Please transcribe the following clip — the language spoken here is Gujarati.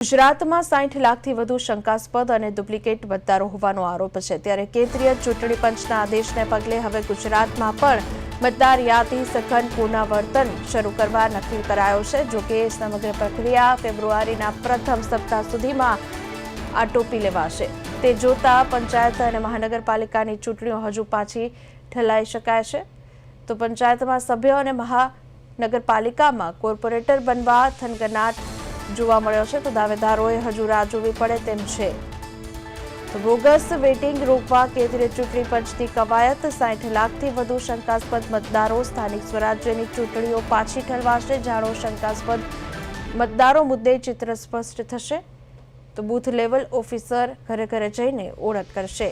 ગુજરાતમાં સાઠ લાખથી વધુ શંકાસ્પદ અને ડુપ્લિકેટ મતદારો હોવાનો આરોપ છે. ત્યારે કેન્દ્રીય ચૂંટણી પંચના આદેશને પગલે હવે ગુજરાતમાં પણ મતદાર યાદી સઘન પુનરાવર્તન શરૂ કરવા નક્કી કરાયો છે. જોકે સમગ્ર પ્રક્રિયા ફેબ્રુઆરીના પ્રથમ સપ્તાહ સુધીમાં આટોપી લેવાશે. તે જોતા પંચાયત અને મહાનગરપાલિકાની ચૂંટણીઓ હજુ પાછી ઠલાઈ શકાય છે. તો પંચાયતમાં સભ્યો અને મહાનગરપાલિકામાં કોર્પોરેટર બનવા થનગનાટ જોવા મળ્યો છે, તો દાવેદારોએ હજુ રાહ જોવી પડે તેમ છે. બોગસ વેટિંગ રોકવા કેન્દ્રીય ચૂંટણી પંચની કવાયત, સાઠ લાખથી વધુ શંકાસ્પદ મતદારો, સ્થાનિક સ્વરાજ્યની ચૂંટણીઓ પાછી ઠલવાશે જાણો શંકાસ્પદ મતદારો મુદ્દે ચિત્ર સ્પષ્ટ થશે, તો બૂથ લેવલ ઓફિસર ઘરે ઘરે જઈને ઓળખ કરશે.